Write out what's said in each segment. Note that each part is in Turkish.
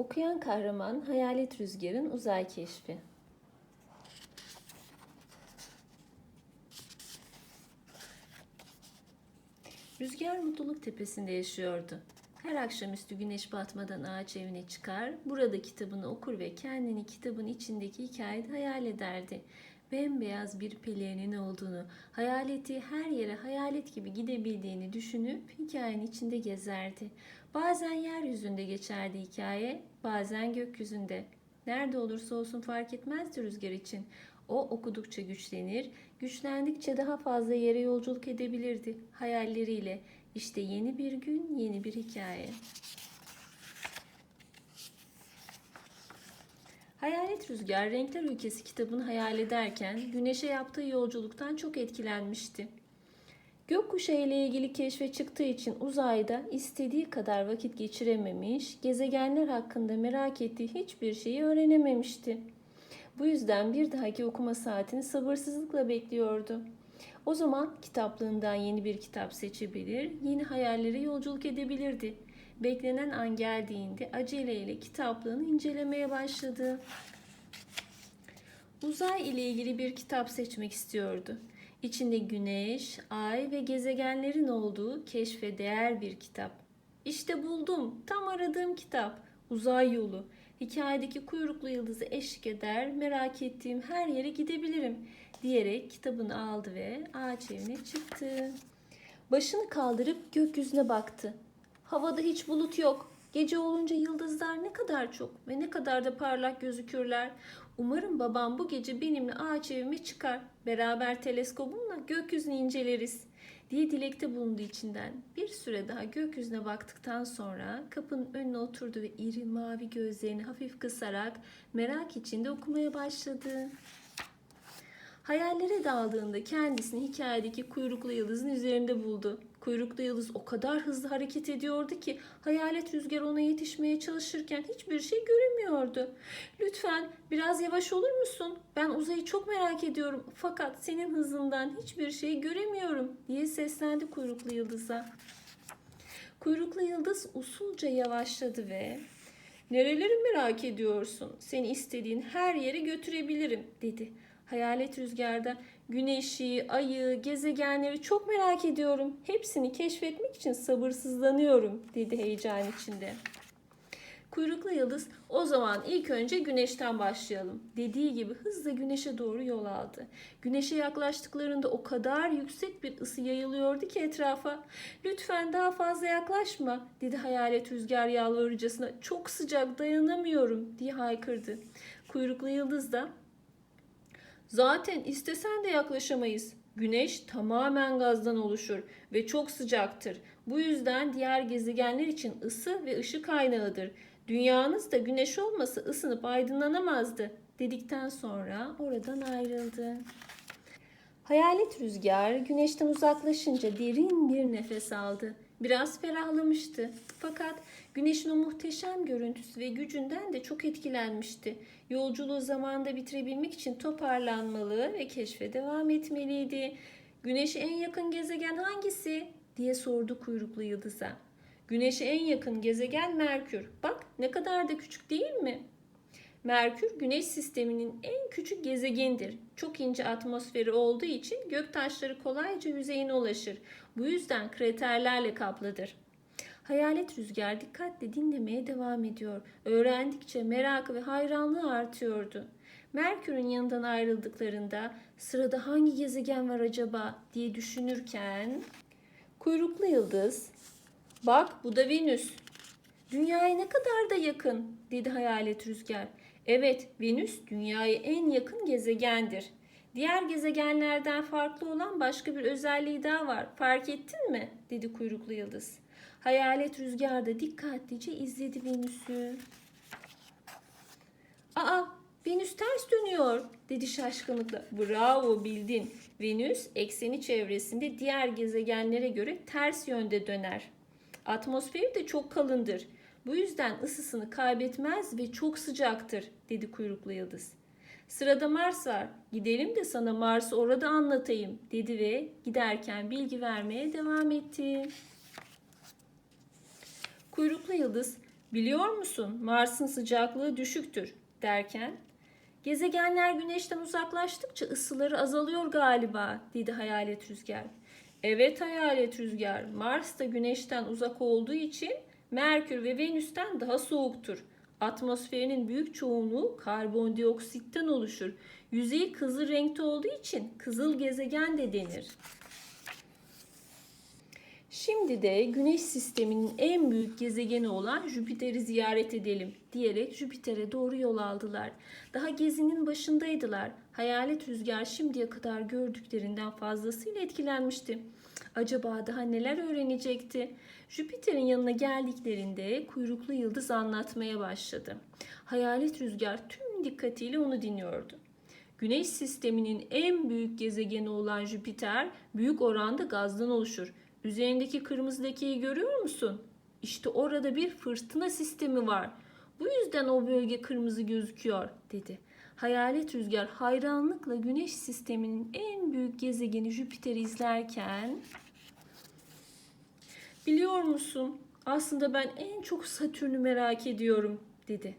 Okuyan kahraman Hayalet Rüzgar'ın uzay keşfi. Rüzgar mutluluk tepesinde yaşıyordu. Her akşamüstü güneş batmadan ağaç evine çıkar, burada kitabını okur ve kendini kitabın içindeki hikayede hayal ederdi. Bembeyaz bir pelerinin olduğunu, hayaleti her yere hayalet gibi gidebildiğini düşünüp hikayenin içinde gezerdi. Bazen yeryüzünde geçerdi hikaye, bazen gökyüzünde. Nerede olursa olsun fark etmezdi rüzgar için. O okudukça güçlenir, güçlendikçe daha fazla yere yolculuk edebilirdi hayalleriyle. İşte yeni bir gün, yeni bir hikaye. Hayalet Rüzgar Renkler Ülkesi kitabını hayal ederken güneşe yaptığı yolculuktan çok etkilenmişti. Gökkuşağı ile ilgili keşfe çıktığı için uzayda istediği kadar vakit geçirememiş, gezegenler hakkında merak ettiği hiçbir şeyi öğrenememişti. Bu yüzden bir dahaki okuma saatini sabırsızlıkla bekliyordu. O zaman kitaplığından yeni bir kitap seçebilir, yeni hayallere yolculuk edebilirdi. Beklenen an geldiğinde aceleyle kitaplığını incelemeye başladı. Uzay ile ilgili bir kitap seçmek istiyordu. İçinde güneş, ay ve gezegenlerin olduğu keşfe değer bir kitap. İşte buldum, tam aradığım kitap. Uzay yolu. Hikayedeki kuyruklu yıldızı eşlik eder, merak ettiğim her yere gidebilirim diyerek kitabını aldı ve ağaç evine çıktı. Başını kaldırıp gökyüzüne baktı. Havada hiç bulut yok. Gece olunca yıldızlar ne kadar çok ve ne kadar da parlak gözükürler. Umarım babam bu gece benimle ağaç evime çıkar. Beraber teleskobumla gökyüzünü inceleriz diye dilekte bulundu içinden. Bir süre daha gökyüzüne baktıktan sonra kapının önüne oturdu ve iri mavi gözlerini hafif kısarak merak içinde okumaya başladı. Hayallere daldığında kendisini hikayedeki kuyruklu yıldızın üzerinde buldu. Kuyruklu yıldız o kadar hızlı hareket ediyordu ki hayalet rüzgar ona yetişmeye çalışırken hiçbir şey göremiyordu. Lütfen biraz yavaş olur musun? Ben uzayı çok merak ediyorum fakat senin hızından hiçbir şey göremiyorum diye seslendi kuyruklu yıldıza. Kuyruklu yıldız usulca yavaşladı ve Nereleri merak ediyorsun? Seni istediğin her yere götürebilirim dedi. Hayalet rüzgarda güneşi, ayı, gezegenleri çok merak ediyorum. Hepsini keşfetmek için sabırsızlanıyorum dedi heyecan içinde. Kuyruklu yıldız o zaman ilk önce güneşten başlayalım dediği gibi hızla güneşe doğru yol aldı. Güneşe yaklaştıklarında o kadar yüksek bir ısı yayılıyordu ki etrafa. Lütfen daha fazla yaklaşma dedi hayalet rüzgar yalvarıcısına. Çok sıcak dayanamıyorum diye haykırdı. Kuyruklu yıldız da Zaten istesen de yaklaşamayız. Güneş tamamen gazdan oluşur ve çok sıcaktır. Bu yüzden diğer gezegenler için ısı ve ışık kaynağıdır. Dünyanız da güneş olmasa ısınıp aydınlanamazdı dedikten sonra oradan ayrıldı. Hayalet rüzgar güneşten uzaklaşınca derin bir nefes aldı. Biraz ferahlamıştı. Fakat güneşin o muhteşem görüntüsü ve gücünden de çok etkilenmişti. Yolculuğu zamanda bitirebilmek için toparlanmalı ve keşfe devam etmeliydi. Güneşe en yakın gezegen hangisi? diye sordu kuyruklu yıldıza. Güneşe en yakın gezegen Merkür. Bak ne kadar da küçük değil mi? Merkür Güneş sisteminin en küçük gezegendir. Çok ince atmosferi olduğu için göktaşları kolayca yüzeyine ulaşır. Bu yüzden kraterlerle kaplıdır. Hayalet rüzgar dikkatle dinlemeye devam ediyor. Öğrendikçe merakı ve hayranlığı artıyordu. Merkür'ün yanından ayrıldıklarında sırada hangi gezegen var acaba diye düşünürken kuyruklu yıldız bak bu da Venüs Dünyaya ne kadar da yakın dedi hayalet rüzgar. Evet Venüs dünyaya en yakın gezegendir. Diğer gezegenlerden farklı olan başka bir özelliği daha var. Fark ettin mi? dedi kuyruklu yıldız. Hayalet rüzgar da dikkatlice izledi Venüs'ü. Aa Venüs ters dönüyor dedi şaşkınlıkla. Bravo bildin. Venüs ekseni çevresinde diğer gezegenlere göre ters yönde döner. Atmosferi de çok kalındır. Bu yüzden ısısını kaybetmez ve çok sıcaktır dedi kuyruklu yıldız. Sırada Mars var. Gidelim de sana Mars'ı orada anlatayım dedi ve giderken bilgi vermeye devam etti. Kuyruklu yıldız Biliyor musun Mars'ın sıcaklığı düşüktür derken gezegenler güneşten uzaklaştıkça ısıları azalıyor galiba dedi hayalet rüzgar. Evet hayalet rüzgar Mars da güneşten uzak olduğu için Merkür ve Venüs'ten daha soğuktur. Atmosferinin büyük çoğunluğu karbondioksitten oluşur. Yüzeyi kızıl renkte olduğu için kızıl gezegen de denir. Şimdi de Güneş sisteminin en büyük gezegeni olan Jüpiter'i ziyaret edelim diyerek Jüpiter'e doğru yol aldılar. Daha gezinin başındaydılar. Hayalet rüzgar şimdiye kadar gördüklerinden fazlasıyla etkilenmişti. Acaba daha neler öğrenecekti? Jüpiter'in yanına geldiklerinde kuyruklu yıldız anlatmaya başladı. Hayalet rüzgar tüm dikkatiyle onu dinliyordu. Güneş sisteminin en büyük gezegeni olan Jüpiter büyük oranda gazdan oluşur. Üzerindeki kırmızı lekeyi görüyor musun? İşte orada bir fırtına sistemi var. Bu yüzden o bölge kırmızı gözüküyor, dedi. Hayalet rüzgar hayranlıkla Güneş sisteminin en büyük gezegeni Jüpiter'i izlerken Biliyor musun? Aslında ben en çok Satürn'ü merak ediyorum, dedi.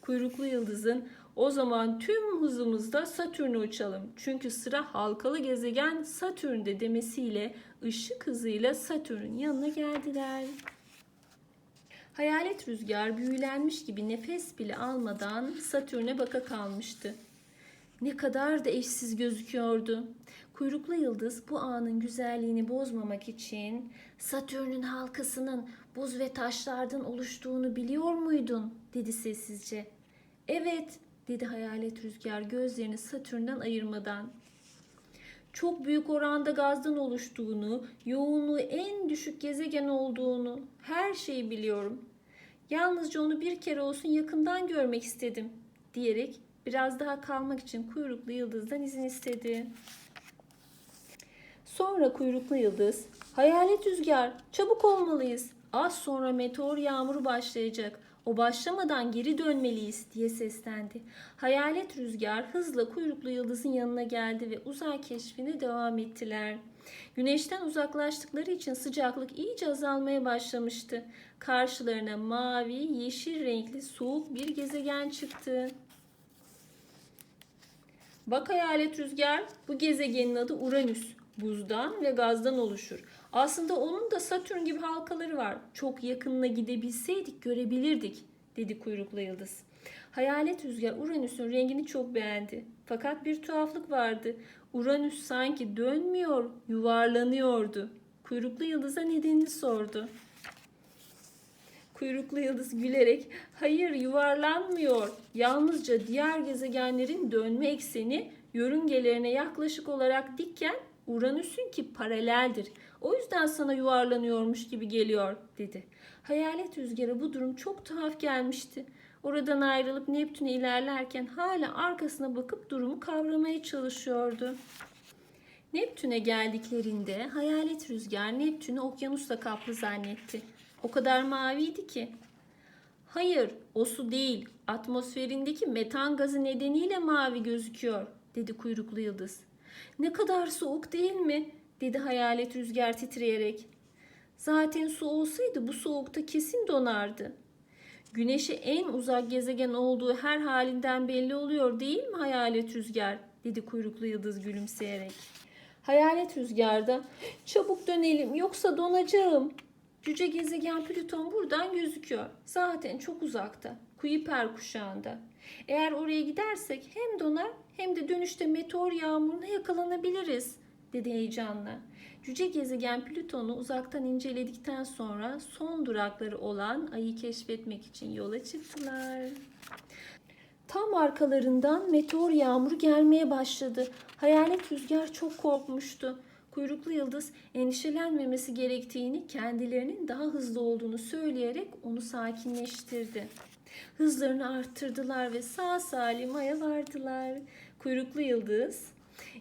Kuyruklu yıldızın o zaman tüm hızımızda Satürn'e uçalım. Çünkü sıra halkalı gezegen Satürn'de demesiyle ışık hızıyla Satürn'ün yanına geldiler. Hayalet rüzgar büyülenmiş gibi nefes bile almadan Satürn'e baka kalmıştı. Ne kadar da eşsiz gözüküyordu. Kuyruklu yıldız bu anın güzelliğini bozmamak için Satürn'ün halkasının buz ve taşlardan oluştuğunu biliyor muydun? dedi sessizce. Evet, dedi hayalet rüzgar gözlerini Satürn'den ayırmadan. Çok büyük oranda gazdan oluştuğunu, yoğunluğu en düşük gezegen olduğunu, her şeyi biliyorum. Yalnızca onu bir kere olsun yakından görmek istedim, diyerek biraz daha kalmak için kuyruklu yıldızdan izin istedi. Sonra kuyruklu yıldız, hayalet rüzgar, çabuk olmalıyız. Az sonra meteor yağmuru başlayacak. O başlamadan geri dönmeliyiz diye seslendi. Hayalet rüzgar hızla kuyruklu yıldızın yanına geldi ve uzay keşfine devam ettiler. Güneşten uzaklaştıkları için sıcaklık iyice azalmaya başlamıştı. Karşılarına mavi, yeşil renkli soğuk bir gezegen çıktı. Bak hayalet rüzgar, bu gezegenin adı Uranüs. Buzdan ve gazdan oluşur. Aslında onun da Satürn gibi halkaları var. Çok yakınına gidebilseydik görebilirdik, dedi kuyruklu yıldız. Hayalet rüzgar Uranüs'ün rengini çok beğendi. Fakat bir tuhaflık vardı. Uranüs sanki dönmüyor, yuvarlanıyordu. Kuyruklu yıldıza nedenini sordu. Kuyruklu yıldız gülerek hayır yuvarlanmıyor. Yalnızca diğer gezegenlerin dönme ekseni yörüngelerine yaklaşık olarak dikken Uranüs'ün ki paraleldir. O yüzden sana yuvarlanıyormuş gibi geliyor dedi. Hayalet rüzgarı bu durum çok tuhaf gelmişti. Oradan ayrılıp Neptün'e ilerlerken hala arkasına bakıp durumu kavramaya çalışıyordu. Neptün'e geldiklerinde hayalet rüzgar Neptün'ü okyanusla kaplı zannetti. O kadar maviydi ki. Hayır, o su değil. Atmosferindeki metan gazı nedeniyle mavi gözüküyor, dedi kuyruklu yıldız. Ne kadar soğuk değil mi? dedi hayalet rüzgar titreyerek. Zaten su olsaydı bu soğukta kesin donardı. Güneşe en uzak gezegen olduğu her halinden belli oluyor değil mi hayalet rüzgar? dedi kuyruklu yıldız gülümseyerek. Hayalet rüzgarda çabuk dönelim yoksa donacağım. Cüce gezegen Plüton buradan gözüküyor. Zaten çok uzakta. Kuiper kuşağında. Eğer oraya gidersek hem donar hem de dönüşte meteor yağmuruna yakalanabiliriz, dedi heyecanla. Cüce gezegen Plüton'u uzaktan inceledikten sonra son durakları olan ayı keşfetmek için yola çıktılar. Tam arkalarından meteor yağmuru gelmeye başladı. Hayalet rüzgar çok korkmuştu. Kuyruklu yıldız endişelenmemesi gerektiğini, kendilerinin daha hızlı olduğunu söyleyerek onu sakinleştirdi. Hızlarını arttırdılar ve sağ salim aya vardılar. Kuyruklu yıldız,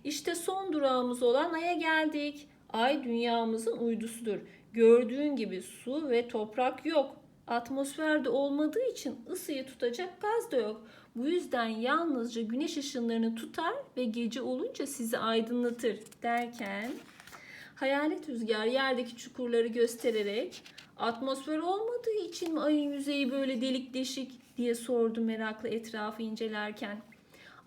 işte son durağımız olan aya geldik. Ay dünyamızın uydusudur. Gördüğün gibi su ve toprak yok. Atmosferde olmadığı için ısıyı tutacak gaz da yok. Bu yüzden yalnızca güneş ışınlarını tutar ve gece olunca sizi aydınlatır derken hayalet rüzgar yerdeki çukurları göstererek Atmosfer olmadığı için mi ayın yüzeyi böyle delik deşik diye sordu merakla etrafı incelerken.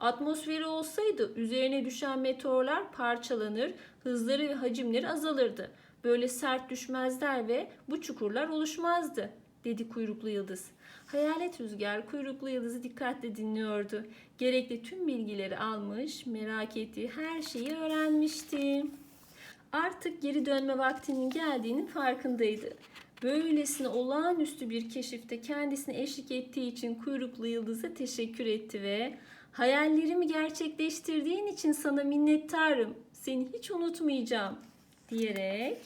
Atmosferi olsaydı üzerine düşen meteorlar parçalanır, hızları ve hacimleri azalırdı. Böyle sert düşmezler ve bu çukurlar oluşmazdı, dedi kuyruklu yıldız. Hayalet rüzgar kuyruklu yıldızı dikkatle dinliyordu. Gerekli tüm bilgileri almış, merak ettiği her şeyi öğrenmişti. Artık geri dönme vaktinin geldiğinin farkındaydı. Böylesine olağanüstü bir keşifte kendisine eşlik ettiği için kuyruklu yıldıza teşekkür etti ve hayallerimi gerçekleştirdiğin için sana minnettarım. Seni hiç unutmayacağım diyerek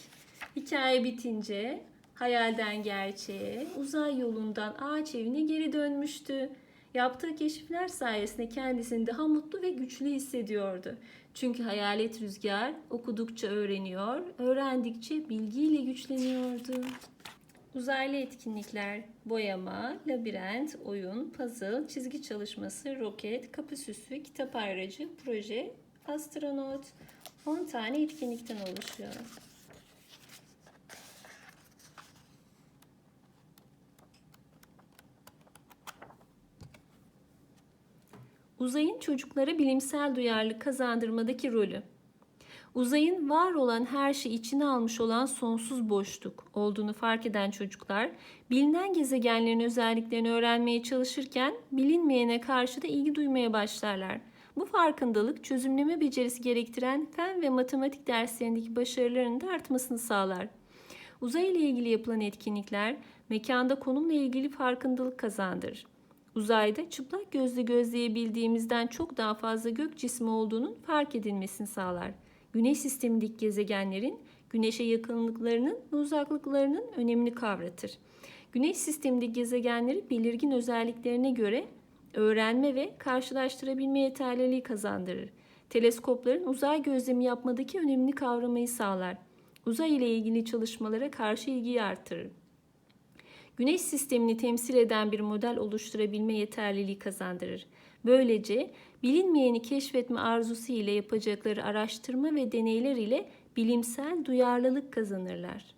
hikaye bitince hayalden gerçeğe, uzay yolundan ağaç evine geri dönmüştü. Yaptığı keşifler sayesinde kendisini daha mutlu ve güçlü hissediyordu. Çünkü hayalet rüzgar okudukça öğreniyor, öğrendikçe bilgiyle güçleniyordu. Uzaylı etkinlikler, boyama, labirent, oyun, puzzle, çizgi çalışması, roket, kapı süsü, kitap ayracı, proje, astronot. 10 tane etkinlikten oluşuyor. Uzayın çocuklara bilimsel duyarlılık kazandırmadaki rolü. Uzayın var olan her şeyi içine almış olan sonsuz boşluk olduğunu fark eden çocuklar, bilinen gezegenlerin özelliklerini öğrenmeye çalışırken bilinmeyene karşı da ilgi duymaya başlarlar. Bu farkındalık çözümleme becerisi gerektiren fen ve matematik derslerindeki başarılarının da artmasını sağlar. Uzay ile ilgili yapılan etkinlikler mekanda konumla ilgili farkındalık kazandırır. Uzayda çıplak gözle gözleyebildiğimizden çok daha fazla gök cismi olduğunun fark edilmesini sağlar. Güneş sistemindeki gezegenlerin güneşe yakınlıklarının ve uzaklıklarının önemini kavratır. Güneş sistemindeki gezegenleri belirgin özelliklerine göre öğrenme ve karşılaştırabilme yeterliliği kazandırır. Teleskopların uzay gözlemi yapmadaki önemini kavramayı sağlar. Uzay ile ilgili çalışmalara karşı ilgiyi artırır. Güneş sistemini temsil eden bir model oluşturabilme yeterliliği kazandırır. Böylece bilinmeyeni keşfetme arzusu ile yapacakları araştırma ve deneyler ile bilimsel duyarlılık kazanırlar.